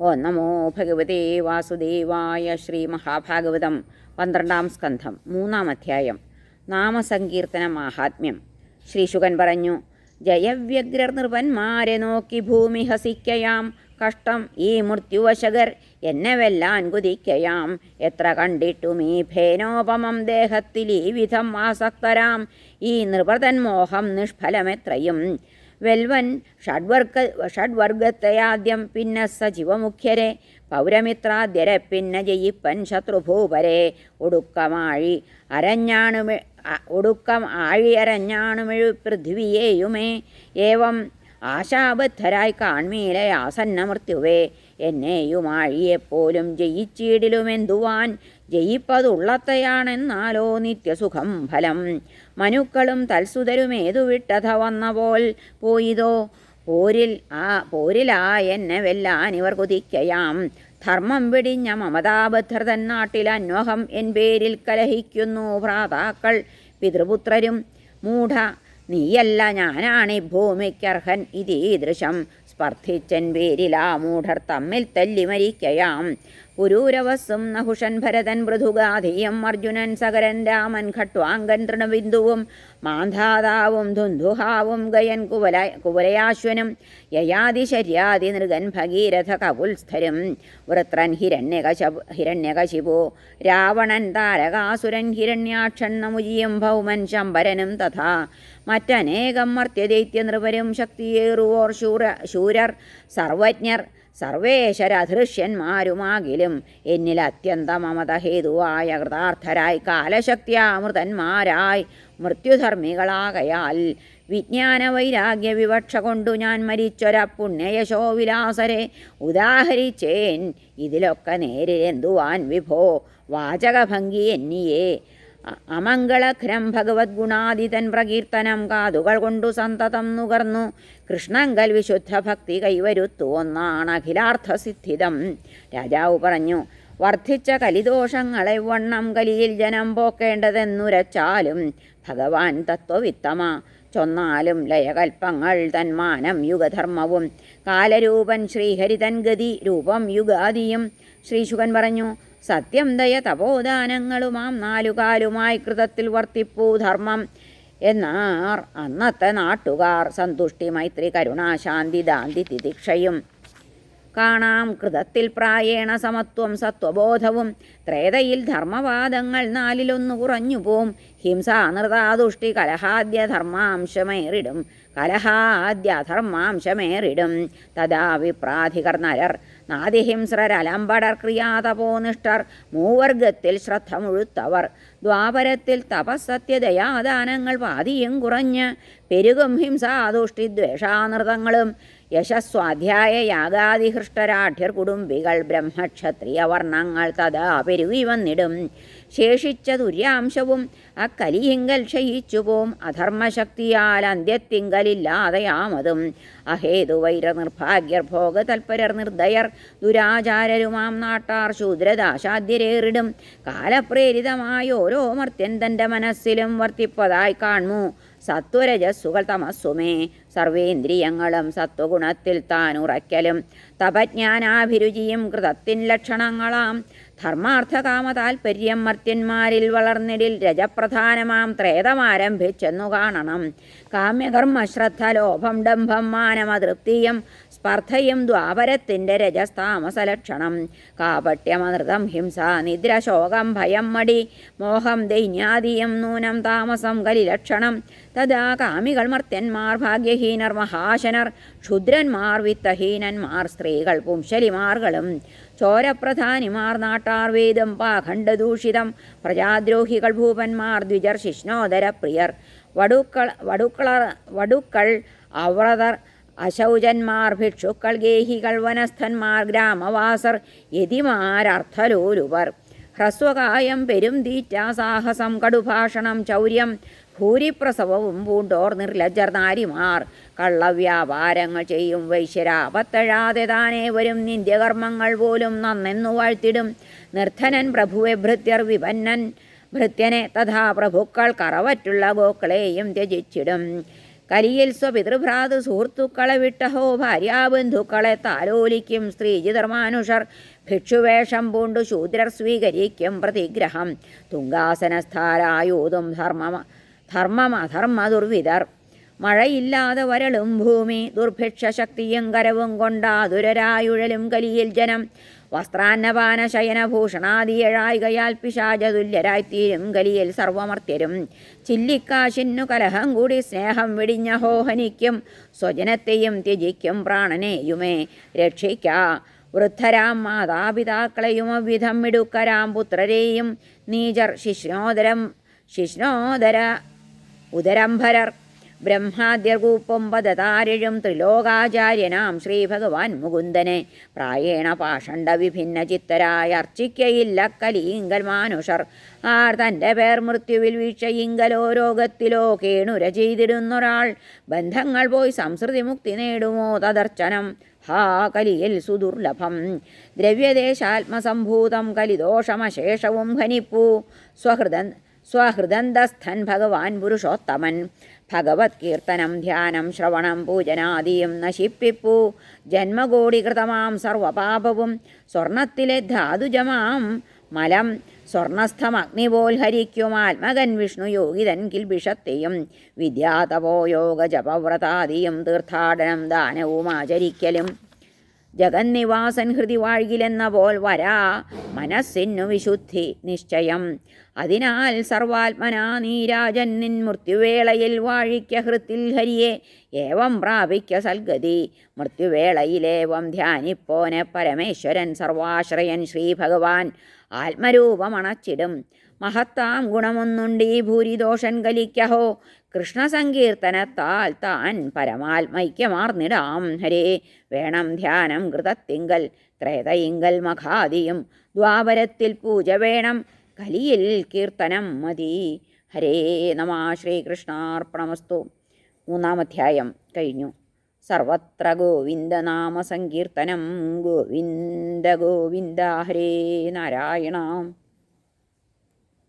ഓ നമോ ഭഗവതേ വാസുദേവായ ശ്രീ മഹാഭാഗവതം പന്ത്രണ്ടാം സ്കന്ധം മൂന്നാം അധ്യായം നാമസങ്കീർത്തന മാഹാത്മ്യം ശ്രീശുകൻ പറഞ്ഞു ജയവ്യഗ്രർ നിർവന്മാരെ നോക്കി ഭൂമി ഹസിക്കയാം. കഷ്ടം ഈ മൃത്യുവശകർ എന്നെ വെല്ലാൻ കുതിക്കയാം. എത്ര കണ്ടിട്ടും ഈ ഭേനോപമം ദേഹത്തിൽ ഈ വിധം ആസക്തരാം. ഈ നൃപതൻ മോഹം നിഷ്ഫലമെത്രയും. വെൽവൻ ഷഡ്വർഗ ഷഡ്വർഗത്തെയാദ്യം പിന്നെ സജീവമുഖ്യരെ പൗരമിത്രാദ്യരെ പിന്നെ ജയിപ്പൻ ശത്രുഭൂപരെ. ഒടുക്കമാഴി അരഞ്ഞാണുമെ അ- ഒടുക്കം ആഴി അരഞ്ഞാണുമെഴു പൃഥ്വിയേയുമേ. ഏവം ആശാബദ്ധരായി കാൺമീലെ ആസന്ന മൃത്യുവേ. എന്നെയുമാഴിയെപ്പോലും ജയിച്ചിടിലുമെന്തുവാൻ ജയിപ്പതുള്ളത്തയാണെന്നാലോ നിത്യസുഖം ഫലം. മനുക്കളും തൽസുതരുമേതു വിട്ടഥ വന്ന പോൽ പോയിതോ? പോരിൽ ആ പോരിലാ എന്നെ വെല്ലാൻ ഇവർ കുതിക്കയാം. ധർമ്മം വെടിഞ്ഞ മമതാബദ്ധർ തന്നാട്ടിൽ അന്വഹം എൻ പേരിൽ കലഹിക്കുന്നു. ഭ്രാതാക്കൾ പിതൃപുത്രരും മൂഢ നീയല്ല ഞാനാണ് ഭൂമിക്കർഹൻ. ഇതീദൃശം സ്പർദ്ധിച്ചൻ പേരിലാ മൂഢർ തമ്മിൽ തല്ലി മരിക്കയാം. പുരൂരവസ്സും നഹുഷൻ ഭരതൻ മൃദുഗാധീയം അർജുനൻ സകരൻ രാമൻ ഖട്വാങ്കൻ തൃണബിന്ദുവും മാന്ധാതാവും ധുന്ധുഹാവും ഗയൻ കുവല കുവലയാശ്വനും യയാതി ശര്യാതി നൃഗൻ ഭഗീരഥ കപുൽസ്ഥരും വൃത്രൻ ഹിരണ്യകശ ഹിരണ്യകശിപു രാവണൻ താരകാസുരൻ ഹിരണ്യാക്ഷൻ നമുജിയും ഭൗമൻ ശംബരനും തഥാ മറ്റനേകം മർത്യദൈത്യ നൃപരും ശക്തിയേറുവോർ ശൂര ശൂരർ സർവജ്ഞർ സർവേശ്വരധൃഷ്യന്മാരുമാകിലും എന്നിൽ അത്യന്ത മമത ഹേതുവായ കൃതാർത്ഥരായി കാലശക്തിയാമൃതന്മാരായി മൃത്യുധർമ്മികളാകയാൽ വിജ്ഞാനവൈരാഗ്യ വിവക്ഷ കൊണ്ടു ഞാൻ മരിച്ചൊര പുണ്യയശോ വിലാസരെ ഉദാഹരിച്ചേൻ. ഇതിലൊക്കെ നേരിലെന്തുവാൻ വിഭോ? വാചകഭംഗി എന്നിയേ. അമംഗളഘ്നം ഭഗവത്ഗുണാദിതൻ പ്രകീർത്തനം കാതുകൾ കൊണ്ടു സന്തതം നുകർന്നു. കൃഷ്ണങ്കൽ വിശുദ്ധ ഭക്തി കൈവരുത്തു. ഒന്നാണ് അഖിലാർത്ഥസിദ്ധിതം. രാജാവ് പറഞ്ഞു വർദ്ധിച്ച കലിദോഷങ്ങളെ വണ്ണം കലിയിൽ ജനം പോക്കേണ്ടതെന്നുരച്ചാലും ഭഗവാൻ തത്വവിത്തമ. ചൊന്നാലും ലയകൽപ്പങ്ങൾ തന്മാനം യുഗധർമ്മവും. കാലരൂപൻ ശ്രീഹരിതൻ ഗതി രൂപം യുഗാദിയും ശ്രീശുകൻ പറഞ്ഞു സത്യം ദയ തപോദാനങ്ങളുമാം നാലുകാലുമായി കൃതത്തിൽ വർത്തിപ്പൂ ധർമ്മം. എന്നാർ അന്നത്തെ നാട്ടുകാർ സന്തുഷ്ടി മൈത്രി കരുണാശാന്തി ദാന്തി തിദിക്ഷയും കാണാം. കൃതത്തിൽ പ്രായേണ സമത്വം സത്വബോധവും ത്രേതയിൽ ധർമ്മവാദങ്ങൾ നാലിലൊന്നു കുറഞ്ഞു പോം ഹിംസാനൃതാതുഷ്ടി കലഹാദ്യ ധർമാംശമേറിടും. കലഹാദ്യ ധർമാംശമേറിടും തഥാ വിപ്രാധികർണരർ നാദിഹിംസ്രരലംബടർ ക്രിയാതപോനിഷ്ഠർ മൂവർഗത്തിൽ ശ്രദ്ധ മുഴുത്തവർ ദ്വാപരത്തിൽ തപസ്സത്യദയാദാനങ്ങൾ പാതിയും കുറഞ്ഞ്. പെരുകും ഹിംസാദുഷ്ടി ദ്വേഷാനൃതങ്ങളും യശസ്വാധ്യായ യാഗാദിഹൃഷ്ടരാഠ്യർ കുടുംബികൾ ബ്രഹ്മക്ഷത്രിയ വർണങ്ങൾ തഥാ പെരുകി വന്നിടും. ശേഷിച്ച തുര്യാംശവും അക്കലിയിങ്കൽ ക്ഷയിച്ചുപോം. അധർമ്മശക്തിയാൽ അന്ത്യത്തിങ്കലില്ലാതെയാമതും. അഹേതുവൈര നിർഭാഗ്യർ ഭോഗതൽപരർ നിർദ്ദയർ ദുരാചാരരുമാം നാട്ടാർ ശൂദ്രദാശാദ്യരേറിടും. കാലപ്രേരിതമായ ഓരോ മർത്യൻ തന്റെ മനസ്സിലും വർത്തിപ്പതായി കാണുന്നു സത്വരജസ്സുകൾ തമസ്സുമേ സർവേന്ദ്രിയങ്ങളും സത്വഗുണത്തിൽ താൻ ഉറയ്ക്കലും തപജ്ഞാനാഭിരുചിയും കൃതത്തിൻ ലക്ഷണങ്ങളാം. ധർമാർത്ഥകാമ താൽപ്പര്യം മർത്യന്മാരിൽ വളർന്നിടിൽ രജപ്രധാനമാം ത്രേതമാരംഭിച്ചെന്നു കാണണം. കാമ്യകർമ്മശ്രദ്ധ ലോഭം ഡംഭം മാനമതൃപ്തിയും സ്പർദ്ധയും ദ്വാപരത്തിന്റെ രജസ്താമസലക്ഷണം. കാപട്യമനൃതം ഹിംസ നിദ്ര ശോകം ഭയം മടി മോഹം ദൈന്യാദിയം നൂനം താമസം കലിലക്ഷണം. തഥാ കാമികൾ മർത്യന്മാർ ഭാഗ്യഹീനർ മഹാശനർ ക്ഷുദ്രന്മാർ വിത്തഹീനന്മാർ സ്ത്രീകൾ പുംശലിമാർകളും ചോരപ്രധാനിമാർ നാട്ടാർ വേദം പാഖണ്ഡദൂഷിതം പ്രജാദ്രോഹികൾ ഭൂപന്മാർ ദ്വിജർ ശിഷ്ണോദര പ്രിയർ. വടുക്കൾ വടുക്കള വടുക്കൾ അവ്രതർ അശൗചന്മാർ ഭിക്ഷുക്കൾ ഗേഹികൾ വനസ്ഥന്മാർ ഗ്രാമവാസർ യതിമാരർത്ഥലോലുവർ ഹ്രസ്വകായം പെരും തീറ്റ സാഹസം കടുഭാഷണം ചൗര്യം ഭൂരിപ്രസവവും പൂണ്ടോർ നിർലജ്ജർ നാരിമാർ കള്ളവ്യാപാരങ്ങൾ ചെയ്യും വൈശ്യരാപത്തഴാതെ താനേ വരും നിന്ദ്യകർമ്മങ്ങൾ പോലും നന്നെന്നു വാഴ്ത്തിടും. നിർധനൻ പ്രഭുവെ ഭൃത്യർ വിപന്നൻ ഭൃത്യനെ തഥാ പ്രഭുക്കൾ കറവറ്റുള്ള ഗോക്കളെയും ത്യജിച്ചിടും. കലിയിൽ സ്വപിതൃഭ്രാത് സുഹൃത്തുക്കളെ വിട്ടഹോ ഭാര്യാബന്ധുക്കളെ താലോലിക്കും സ്ത്രീജിതർമാനുഷർ ഭിക്ഷുവേഷം പൂണ്ടു ശൂദ്രർ സ്വീകരിക്കും പ്രതിഗ്രഹം. തുങ്കാസനസ്ഥാരായൂതും ധർമ്മ ധർമ്മമധർമ്മ ദുർവിധർ. മഴയില്ലാതെ വരളും ഭൂമി ദുർഭിക്ഷ ശക്തിയും കരവും കൊണ്ടാതുരരായുഴലും കലിയിൽ ജനം. വസ്ത്രാന്നപാന ശയനഭൂഷണാദിയഴായികയാൽ പിശാചതുല്യരായിത്തീരും കലിയിൽ സർവമർത്യരും. ചില്ലിക്കാശിന്നു കലഹം കൂടി സ്നേഹം വിടിഞ്ഞ ഹോഹനിക്കും സ്വജനത്തെയും ത്യജിക്കും പ്രാണനെയുമേ. രക്ഷിക്ക വൃദ്ധരാം മാതാപിതാക്കളെയും അവിധം മിടുക്കരാം പുത്രരെയും. നീചർ ശിഷ്ണോദരം ശിഷ്ണോദര ഉദരംഭരർ. ബ്രഹ്മാദ്യകൂപ്പൊമ്പതാരിഴും ത്രിലോകാചാര്യനാം ശ്രീഭഗവാൻ മുകുന്ദനെ. പ്രായേണ പാഷണ്ഡ വിഭിന്ന ചിത്തരായ അർച്ചിക്കയില്ല കലീങ്കൽ മാനുഷർ. ആർ തന്റെ പേർ മൃത്യുവിൽ വീഴ്ചയിങ്കലോ രോഗത്തിലോ കേണുര ചെയ്തിടുന്നൊരാൾ. ബന്ധങ്ങൾ പോയി സംസൃതി മുക്തി നേടുമോ തദർച്ചനം. ഹാ കലിയിൽ സുദുർലഭം. ദ്രവ്യദേശാത്മസംഭൂതം കലിദോഷമശേഷവും ഖനിപ്പൂ. സ്വഹൃദൻ സ്വഹൃദന്തസ്ഥൻ ഭഗവാൻ പുരുഷോത്തമൻ. ഭഗവത് കീർത്തനം ധ്യാനം ശ്രവണം പൂജനാദിയും നശിപ്പിപ്പൂ. ജന്മകോടികൃതമാം സർവപാപവും. സ്വർണത്തിലെ ധാതുജമാം. മലം സ്വർണസ്ഥമഗ്നി പോൽ ഹരിക്കും. ആത്മകൻ വിഷ്ണു യോഗിതൻ കിൽബിഷത്തെയും വിദ്യാതപോ യോഗ ജപവ്രതാദിയും തീർത്ഥാടനം ദാനവും ആചരിക്കലും. ജഗന്നിവാസൻ ഹൃതി വാഴ്കിലെന്ന പോൽ വരാ മനസ്സിനു വിശുദ്ധി നിശ്ചയം. അതിനാൽ സർവാത്മനാ നീരാജൻ നിൻ മൃത്യുവേളയിൽ വാഴിക്ക ഹൃത്തിൽ ഹരിയെ ഏവം പ്രാപിക്ക സൽഗതി. മൃത്യുവേളയിലേവം ധ്യാനിപ്പോനെ പരമേശ്വരൻ സർവാശ്രയൻ ശ്രീഭഗവാൻ. ആത്മരൂപമണച്ചിടും. മഹത്താം ഗുണമൊന്നുണ്ടീ ഭൂരിദോഷൻ കലിക്കഹോ. കൃഷ്ണസങ്കീർത്തനത്താൽ താൻ പരമാത്മൈക്യമാർന്നിടാം. ഹരേ വേണം ധ്യാനം കൃതത്തിങ്കൽ ത്രേതയിങ്കൽ മഖാദിയും. ദ്വാപരത്തിൽ പൂജ വേണം കലിയിൽ കീർത്തനം മതി. ഹരേ നമ ശ്രീകൃഷ്ണാർപ്പണമസ്തു. മൂന്നാമധ്യായം കഴിഞ്ഞു. സർവത്ര ഗോവിന്ദനാമസങ്കീർത്തനം ഗോവിന്ദ ഗോവിന്ദ ഹരേ നാരായണ.